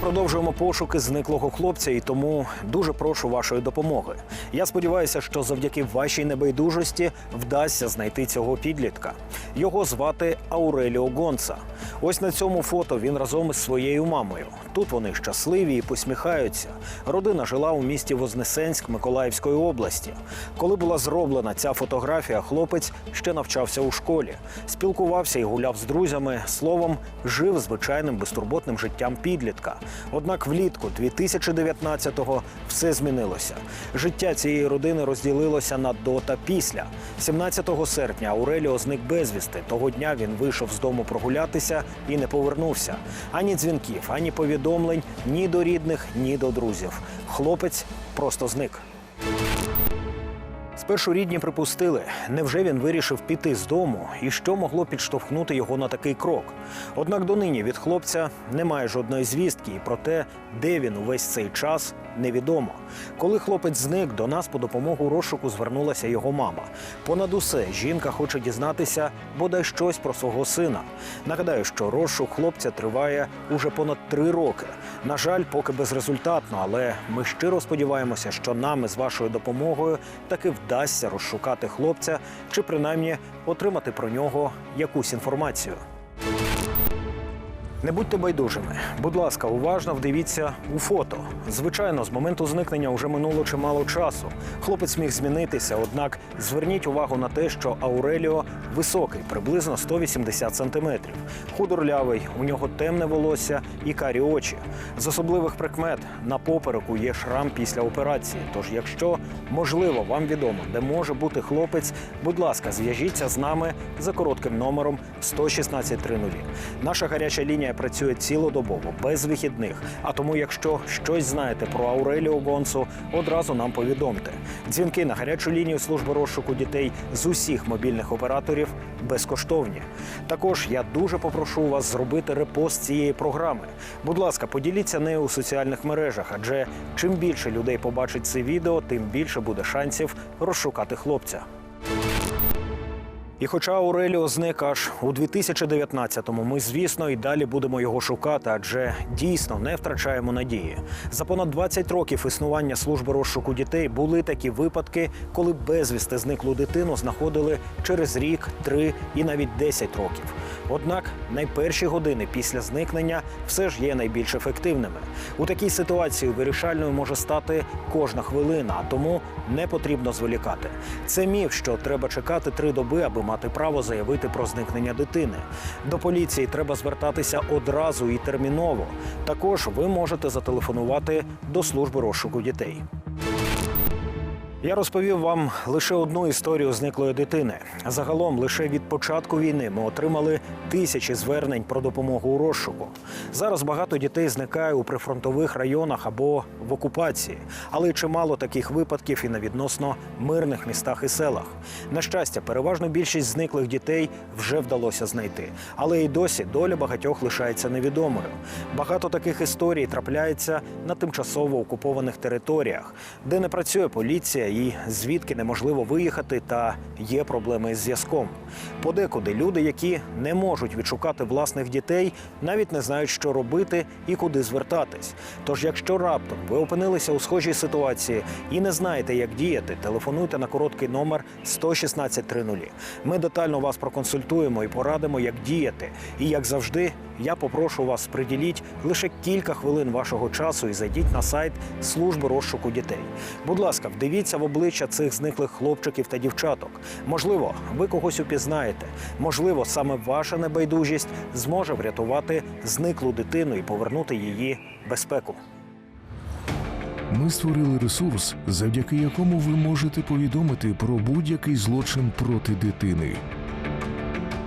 продовжуємо пошуки зниклого хлопця, і тому дуже прошу вашої допомоги. Я сподіваюся, що завдяки вашій небайдужості вдасться знайти цього підлітка. Його звати Ауреліо Гонца. Ось на цьому фото він разом із своєю мамою. Тут вони щасливі і посміхаються. Родина жила у місті Вознесенськ Миколаївської області. Коли була зроблена ця фотографія, хлопець ще навчався у школі, спілкувався і гуляв з друзями. Словом, жив звичайним безтурботним життям підлітка. Однак влітку 2019-го все змінилося. Життя цієї родини розділилося на до та після. 17 серпня Ауреліо зник безвісти. Того дня він вийшов з дому прогулятися і не повернувся. Ані дзвінків, ані повідомлень, ні до рідних, ні до друзів. Хлопець просто зник. Спершу рідні припустили, невже він вирішив піти з дому і що могло підштовхнути його на такий крок. Однак донині від хлопця немає жодної звістки, і про те, де він увесь цей час, невідомо. Коли хлопець зник, до нас по допомогу розшуку звернулася його мама. Понад усе жінка хоче дізнатися бодай щось про свого сина. Нагадаю, що розшук хлопця триває уже понад три роки. На жаль, поки безрезультатно, але ми щиро сподіваємося, що нами з вашою допомогою таки вдасться розшукати хлопця чи принаймні отримати про нього якусь інформацію. Не будьте байдужими. Будь ласка, уважно вдивіться у фото. Звичайно, з моменту зникнення вже минуло чимало часу. Хлопець міг змінитися, однак зверніть увагу на те, що Ауреліо високий, приблизно 180 сантиметрів. Худорлявий, у нього темне волосся і карі очі. З особливих прикмет на попереку є шрам після операції. Тож, якщо можливо вам відомо, де може бути хлопець, будь ласка, зв'яжіться з нами за коротким номером 11630. Наша гаряча лінія працює цілодобово, без вихідних. А тому, якщо щось знаєте про Ауреліо Гонсу, одразу нам повідомте. Дзвінки на гарячу лінію служби розшуку дітей з усіх мобільних операторів безкоштовні. Також я дуже попрошу вас зробити репост цієї програми. Будь ласка, поділіться нею у соціальних мережах, адже чим більше людей побачить це відео, тим більше буде шансів розшукати хлопця. І хоча Ауреліо зник аж у 2019-му, ми, звісно, і далі будемо його шукати, адже дійсно не втрачаємо надії. За понад 20 років існування служби розшуку дітей були такі випадки, коли безвісти зниклу дитину знаходили через рік, три і навіть 10 років. Однак найперші години після зникнення все ж є найбільш ефективними. У такій ситуації вирішальною може стати кожна хвилина, а тому не потрібно зволікати. Це міф, що треба чекати три доби, аби мати право заявити про зникнення дитини. До поліції треба звертатися одразу і терміново. Також ви можете зателефонувати до служби розшуку дітей. Я розповів вам лише одну історію зниклої дитини. Загалом, лише від початку війни ми отримали тисячі звернень про допомогу у розшуку. Зараз багато дітей зникає у прифронтових районах або в окупації, але чимало таких випадків і на відносно мирних містах і селах. На щастя, переважну більшість зниклих дітей вже вдалося знайти, але й досі доля багатьох лишається невідомою. Багато таких історій трапляється на тимчасово окупованих територіях, де не працює поліція і звідки неможливо виїхати, та є проблеми з зв'язком. Подекуди люди, які не можуть відшукати власних дітей, навіть не знають, що робити і куди звертатись. Тож, якщо раптом ви опинилися у схожій ситуації і не знаєте, як діяти, телефонуйте на короткий номер 11630. Ми детально вас проконсультуємо і порадимо, як діяти. І як завжди, я попрошу вас приділіть лише кілька хвилин вашого часу і зайдіть на сайт служби розшуку дітей. Будь ласка, вдивіться в обличчя цих зниклих хлопчиків та дівчаток. Можливо, ви когось упізнаєте. Можливо, саме ваша небайдужість зможе врятувати зниклу дитину і повернути її безпеку. Ми створили ресурс, завдяки якому ви можете повідомити про будь-який злочин проти дитини.